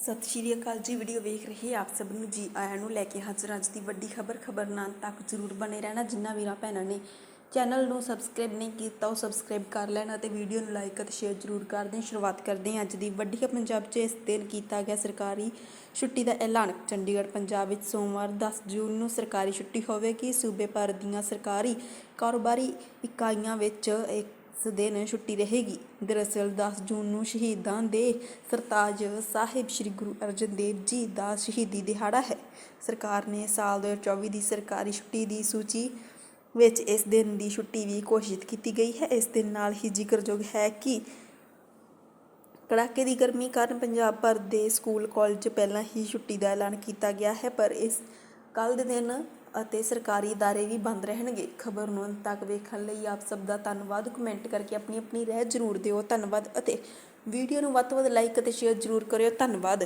ਸਤਿ ਸ਼੍ਰੀ ਅਕਾਲ ਜੀ ਵੀਡੀਓ ਵੇਖ ਰਹੇ ਆਪ ਸਭ ਨੂੰ। ਜੀ ਆਇਆਂ ਨੂੰ ਲੈ ਕੇ ਹਾਜ਼ਰ ਅੱਜ ਦੀ ਵੱਡੀ ਖਬਰ ਖਬਰ ਨਾਲ ਤੱਕ ਜ਼ਰੂਰ ਬਣੇ ਰਹਿਣਾ ਜਿੰਨਾ ਵੀਰਾਂ ਭੈਣਾਂ ਨੇ। ਚੈਨਲ ਨੂੰ ਸਬਸਕ੍ਰਾਈਬ ਨਹੀਂ ਕੀਤਾ, ਉਹ ਸਬਸਕ੍ਰਾਈਬ ਕਰ ਲੈਣਾ ਅਤੇ ਵੀਡੀਓ ਨੂੰ ਲਾਈਕ ਅਤੇ ਸ਼ੇਅਰ ਜ਼ਰੂਰ ਕਰ ਦੇਣ। ਸ਼ੁਰੂਆਤ ਕਰਦੇ ਹਾਂ ਅੱਜ ਦੀ ਵੱਡੀ ਖਬਰ। ਪੰਜਾਬ 'ਚ ਇਸ ਦਿਨ ਕੀਤਾ ਗਿਆ ਸਰਕਾਰੀ ਛੁੱਟੀ ਦਾ ਐਲਾਨ। ਚੰਡੀਗੜ੍ਹ, ਪੰਜਾਬ ਵਿੱਚ ਸੋਮਵਾਰ 10 ਜੂਨ ਨੂੰ ਸਰਕਾਰੀ ਛੁੱਟੀ ਹੋਵੇਗੀ। ਸੂਬੇ ਭਰ ਦੀਆਂ ਸਰਕਾਰੀ ਕਾਰੋਬਾਰੀ ਇਕਾਈਆਂ ਵਿੱਚ ਇੱਕ ਦਿਨ ਛੁੱਟੀ ਰਹੇਗੀ। ਦਰਅਸਲ 10 ਜੂਨ ਨੂੰ ਸ਼ਹੀਦਾਂ ਦੇ ਸਰਤਾਜ ਸਾਹਿਬ ਸ੍ਰੀ ਗੁਰੂ ਅਰਜਨ ਦੇਵ ਜੀ ਦਾ ਸ਼ਹੀਦੀ ਦਿਹਾੜਾ ਹੈ। ਸਰਕਾਰ ਨੇ ਸਾਲ 2024 ਦੀ ਸਰਕਾਰੀ ਛੁੱਟੀ ਦੀ ਸੂਚੀ ਵਿੱਚ ਇਸ ਦਿਨ ਦੀ ਛੁੱਟੀ ਵੀ ਘੋਸ਼ਿਤ ਕੀਤੀ ਗਈ ਹੈ। ਇਸ ਦਿਨ ਨਾਲ ਹੀ ਜ਼ਿਕਰਯੋਗ ਹੈ ਕਿ ਕੜਾਕੇ ਦੀ ਗਰਮੀ ਕਾਰਨ ਪੰਜਾਬ ਭਰ ਦੇ ਸਕੂਲ, ਕਾਲਜ ਪਹਿਲਾਂ ਹੀ ਛੁੱਟੀ ਦਾ ਐਲਾਨ ਕੀਤਾ ਗਿਆ ਹੈ, ਪਰ ਇਸ ਕੱਲ੍ਹ ਦੇ ਦਿਨ ਅਤੇ ਸਰਕਾਰੀ ادارے ਵੀ ਬੰਦ ਰਹਿਣਗੇ ਖਬਰ ਨੂੰ ਅੰਤ ਤੱਕ ਵੇਖਣ ਲਈ ਆਪ ਸਭ ਦਾ ਧੰਨਵਾਦ ਕਮੈਂਟ ਕਰਕੇ ਆਪਣੀ ਆਪਣੀ ਰਾਏ ਜ਼ਰੂਰ ਦਿਓ ਧੰਨਵਾਦ ਅਤੇ ਵੀਡੀਓ ਨੂੰ ਵੱਧ ਤੋਂ ਵੱਧ ਲਾਈਕ ਅਤੇ ਸ਼ੇਅਰ ਜ਼ਰੂਰ ਕਰਿਓ ਧੰਨਵਾਦ